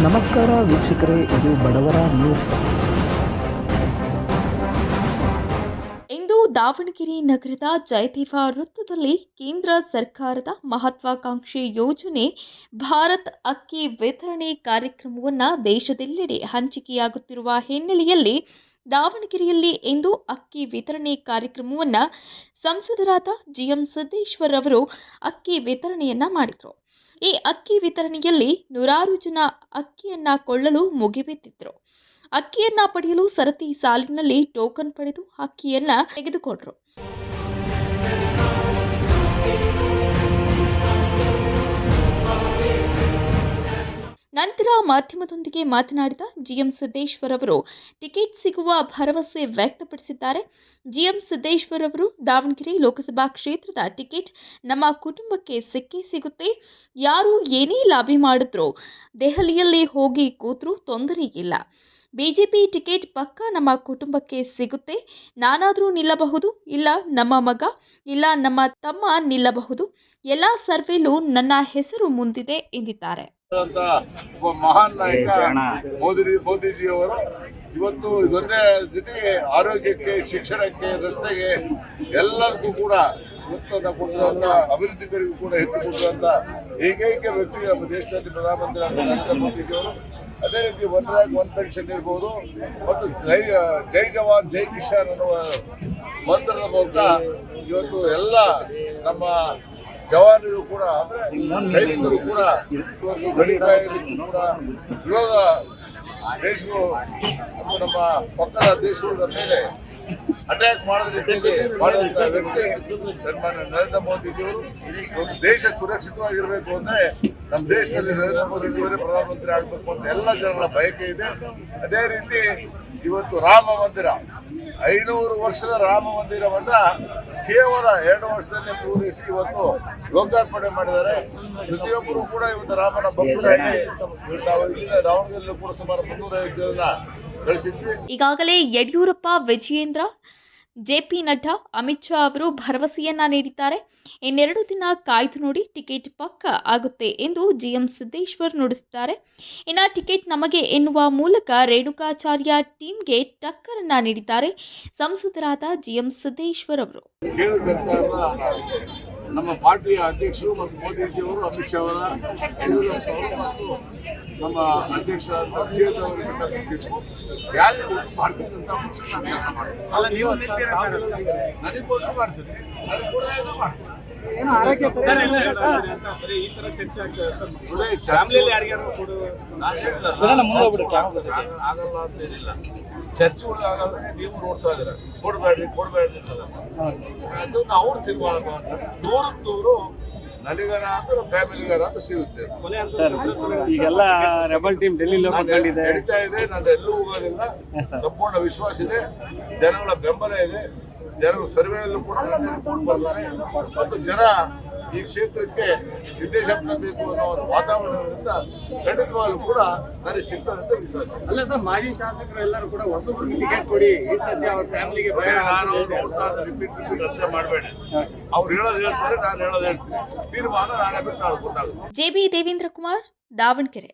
ವೀಕ್ಷಕರೇ, ಇದು ಬಡವರ ನ್ಯೂಸ್ ಇಂದು ದಾವಣಗೆರೆ ನಗರದ ಜಯದೇವ ವೃತ್ತದಲ್ಲಿ ಕೇಂದ್ರ ಸರ್ಕಾರದ ಮಹತ್ವಾಕಾಂಕ್ಷಿ ಯೋಜನೆ ಭಾರತ್ ಅಕ್ಕಿ ವಿತರಣೆ ಕಾರ್ಯಕ್ರಮವನ್ನು ದೇಶದೆಲ್ಲೆಡೆ ಹಂಚಿಕೆಯಾಗುತ್ತಿರುವ ಹಿನ್ನೆಲೆಯಲ್ಲಿ ದಾವಣಗೆರೆಯಲ್ಲಿ ಇಂದು ಅಕ್ಕಿ ವಿತರಣೆ ಕಾರ್ಯಕ್ರಮವನ್ನು ಸಂಸದರಾದ ಜಿಎಂ ಸಿದ್ದೇಶ್ವರ್ ಅವರು ಅಕ್ಕಿ ವಿತರಣೆಯನ್ನು ಮಾಡಿದರು. ಈ ಅಕ್ಕಿ ವಿತರಣೆಯಲ್ಲಿ ನೂರಾರು ಜನ ಅಕ್ಕಿಯನ್ನ ಕೊಳ್ಳಲು ಮುಗಿಬಿದ್ದಿದ್ರು. ಅಕ್ಕಿಯನ್ನ ಪಡೆಯಲು ಸರತಿ ಸಾಲಿನಲ್ಲಿ ಟೋಕನ್ ಪಡೆದು ಅಕ್ಕಿಯನ್ನ ತೆಗೆದುಕೊಂಡ್ರು. ನಂತರ ಮಾಧ್ಯಮದೊಂದಿಗೆ ಮಾತನಾಡಿದ ಜಿಎಂ ಸಿದ್ದೇಶ್ವರ್ ಅವರು, ಟಿಕೆಟ್ ಸಿಗುವ ಭರವಸೆ ವ್ಯಕ್ತಪಡಿಸಿದ್ದಾರೆ. ಜಿಎಂ ಸಿದ್ದೇಶ್ವರ್ ಅವರು ದಾವಣಗೆರೆ ಲೋಕಸಭಾ ಕ್ಷೇತ್ರದ ಟಿಕೆಟ್ ನಮ್ಮ ಕುಟುಂಬಕ್ಕೆ ಸಿಕ್ಕೇ ಸಿಗುತ್ತೆ. ಯಾರು ಏನೇ ಲಾಬಿ ಮಾಡಿದ್ರು ದೆಹಲಿಯಲ್ಲಿ ಹೋಗಿ ಕೂತ್ರೂ ತೊಂದರೆ ಇಲ್ಲ. ಬಿಜೆಪಿ ಟಿಕೆಟ್ ಪಕ್ಕ ನಮ್ಮ ಕುಟುಂಬಕ್ಕೆ ಸಿಗುತ್ತೆ. ನಾನಾದರೂ ನಿಲ್ಲಬಹುದು. ಇಲ್ಲ ನಮ್ಮ ಮಗ, ಇಲ್ಲ ನಮ್ಮ ತಮ್ಮ ನಿಲ್ಲಬಹುದು. ಎಲ್ಲ ಸರ್ವೆಲೂ ನನ್ನ ಹೆಸರು ಮುಂದಿದೆ ಎಂದಿದ್ದಾರೆ. ಒಬ್ಬ ಮಹಾನ್ ನಾಯಕ ಮೋದಿ ಮೋದಿಜಿಯವರು ಇವತ್ತು ಇದೊಂದೇ ಜೊತೆಗೆ ಆರೋಗ್ಯಕ್ಕೆ ಶಿಕ್ಷಣಕ್ಕೆ ರಸ್ತೆಗೆ ಎಲ್ಲದಕ್ಕೂ ಕೂಡ ಒತ್ತನ್ನು ಕೊಟ್ಟಿರುವಂತ ಕಡೆಗೂ ಕೂಡ ಹೆಚ್ಚು ಕೊಟ್ಟಿರುವಂತ ಏಕೈಕ ವ್ಯಕ್ತಿ ನಮ್ಮ ದೇಶದಲ್ಲಿ ಪ್ರಧಾನಮಂತ್ರಿ ನರೇಂದ್ರ ಮೋದಿಜಿಯವರು. ಅದೇ ರೀತಿ ಒನ್ ರ್ಯಾಂಕ್ ಒನ್ ಪೆನ್ಷನ್ ಇರ್ಬೋದು ಮತ್ತು ಜೈ ಜೈ ಜವಾನ್ ಜೈ ಕಿಶಾನ್ ಅನ್ನುವ ಮಂತ್ರದ ಮೂಲಕ ಇವತ್ತು ಎಲ್ಲ ನಮ್ಮ ಜವಾನರು ಕೂಡ ಅಂದ್ರೆ ಸೈನಿಕರು ಕೂಡ ಗಡಿ ಕೂಡ ವಿರೋಧ ದೇಶಗಳು ನಮ್ಮ ಪಕ್ಕದ ದೇಶಗಳ ಮೇಲೆ ಅಟ್ಯಾಕ್ ಮಾಡೋದ್ರ ರೀತಿಯಲ್ಲಿ ಮಾಡುವಂತ ವ್ಯಕ್ತಿ ಸನ್ಮಾನ್ಯ ನರೇಂದ್ರ ಮೋದಿಜಿಯವರು ಒಂದು ದೇಶ ಸುರಕ್ಷಿತವಾಗಿರ್ಬೇಕು ಅಂದ್ರೆ ನಮ್ಮ ದೇಶದಲ್ಲಿ ನರೇಂದ್ರ ಮೋದಿಜಿಯವರೇ ಪ್ರಧಾನಮಂತ್ರಿ ಆಗಬೇಕು ಅಂತ ಎಲ್ಲ ಜನಗಳ ಬಯಕೆ ಇದೆ. ಅದೇ ರೀತಿ ಇವತ್ತು ರಾಮ ಮಂದಿರ, ಐನೂರು ವರ್ಷದ ರಾಮ ಮಂದಿರವನ್ನ ಕೇವಲ ಎರಡು ವರ್ಷದಲ್ಲಿ ಪೂರೈಸಿ ಇವತ್ತು ಲೋಕಾರ್ಪಣೆ ಮಾಡಿದ್ದಾರೆ. ಪ್ರತಿಯೊಬ್ಬರು ಕೂಡ ಇವತ್ತು ರಾಮನ ಭಕ್ತರಾಗಿ ನಾವು ಇಲ್ಲಿಂದ ದಾವಣಗೆರೆಯಲ್ಲೂ ಕೂಡ ಸುಮಾರು ಮುನ್ನೂರೈವತ್ತು ಜನ ಈಗಾಗಲೇ ಯಡಿಯೂರಪ್ಪ, ವಿಜಯೇಂದ್ರ ಜೆಪಿ ನಡ್ಡಾ, ಅಮಿತ್ ಶಾ ಅವರು ಭರವಸೆಯನ್ನ ನೀಡಿದ್ದಾರೆ. ಇನ್ನೆರಡು ದಿನ ಕಾಯ್ದು ನೋಡಿ ಟಿಕೆಟ್ ಪಕ್ಕ ಆಗುತ್ತೆ ಎಂದು ಜಿಎಂ ಸಿದ್ದೇಶ್ವರ್ ನುಡಿಸಿದ್ದಾರೆ ಇನ್ನು ಟಿಕೆಟ್ ನಮಗೆ ಎನ್ನುವ ಮೂಲಕ ರೇಣುಕಾಚಾರ್ಯ ಟೀಮ್ಗೆ ಟಕ್ಕರನ್ನ ನೀಡಿದ್ದಾರೆ. ಸಂಸದರಾದ ಜಿಎಂ ಸಿದ್ದೇಶ್ವರ್ ಅವರು. ನಮ್ಮ ಪಾರ್ಟಿಯ ಅಧ್ಯಕ್ಷರು ಮತ್ತು ಮೋದಿಜಿಯವರು ಅಮಿತ್ ಶಾ ಅವರ ಯಡಿಯೂರಪ್ಪ ಅವರು ಮತ್ತು ನಮ್ಮ ಅಧ್ಯಕ್ಷರಾದ ಅಭ್ಯರ್ಥಿ ಅವರು ಬಿಟ್ಟಿದ್ದು ಯಾರಿಗೂ ಭಾರತೀಯ ಜನತಾ ಪಕ್ಷ ನಾನು ಕೆಲಸ ಮಾಡ್ತೀನಿ ನನಗೆ ಕೊಟ್ಟು ಮಾಡ್ತೀನಿ ನನಗೆ ಕೂಡ ಏನೋ ಮಾಡ್ತೀನಿ ಏನು ಆರೋಗ್ಯ ಸರಿ ಸರ್, ಇಲ್ಲ, ಇಲ್ಲ ಇಲ್ಲ, ಸರ್. ಇಲ್ಲ, ಇಲ್ಲ, ಬರೀ ಈ ತರ ಚರ್ಚೆ ಸರ್ ಒಳ್ಳೆ ಫ್ಯಾಮಿಲಿಯಲ್ಲಿ ಯಾರಿಗಾರು ಕೊಡು. ನಾನು ಹೇಳಿದಲ್ಲ, ಬರೋಣ, ಮುಂದೆ ಹೋಗ್ಬಿಡಿ. ಚರ್ಚೆ ಆಗ- ಆಗಲ್ಲ ಅಂತ ಏನಿಲ್ಲ. ಚರ್ಚೆಗಳು ಆಗಾದ್ರೆ ನೀವು ನೋಡ್ತಾ ಇದ್ದೀರ? ಕೊಡಬೇಡ್ರಿ ಕೊಡಬೇಡ್ರಿ. ಅದು ನಾವು ತಿನ್ಬಾರ್ದು ತಗೊಂಡ್ರೆ ನೂರಕ್ಕೆ ನೂರು ನನಗರ ಅಂದ್ರೆ ಫ್ಯಾಮಿಲಿಗರ ಅಂತ ಸಿಗುತ್ತೆ. ಈಗೆಲ್ಲ ರೆಬಲ್ ಟೀಮ್ ಡೆಲ್ಲಿ ನಡೀತಾ ಇದೆ ನಾನು ಎಲ್ಲೂ ಹೋಗೋದಿಲ್ಲ. ಸಂಪೂರ್ಣ ವಿಶ್ವಾಸ ಇದೆ. ಜನಗಳ ಬೆಂಬಲ ಇದೆ. ಜನರು ಸರ್ವೆಯಲ್ಲೂ ಕೂಡ ನನಗೆ ರಿಪೋರ್ಟ್ ಬರ್ತಾರೆ ಮತ್ತು ಜನ ಈ ಕ್ಷೇತ್ರಕ್ಕೆ ನಿರ್ದೇಶನ ಬೇಕು ಅನ್ನೋ ಒಂದು ವಾತಾವರಣದಿಂದ ಖಂಡಿತವಾಗ್ಲೂ ಕೂಡ ನನಗೆ ಸಿಗ್ತದೆ ಅಂತ ವಿಶ್ವಾಸ. ಅಲ್ಲ ಸರ್ ಮಾಜಿ ಶಾಸಕರು ಎಲ್ಲರೂ ಕೂಡ ಹೊಸಬ್ರಿಗೆ ಟಿಕೆಟ್ ಕೊಡಿ. ಈ ಸದ್ಯ ಅವ್ರ ಫ್ಯಾಮಿಲಿಗೆ ನಾನು ನೋಡ್ತಾ ರಿಪೀಟ್ ರಿಪೀಟ್ ಮಾಡಬೇಡಿ. ಅವ್ರು ಹೇಳೋದು ಹೇಳ್ತಾರೆ ನಾನು ಹೇಳೋದು ಹೇಳ್ತೀನಿ. ತೀರ್ಮಾನ ನಾನೇ ಬಿಟ್ಟು ನಾಳೆ ಗೊತ್ತಾಗುತ್ತೆ. ಜೆಬಿ ದೇವೇಂದ್ರ ಕುಮಾರ್ ದಾವಣಗೆರೆ.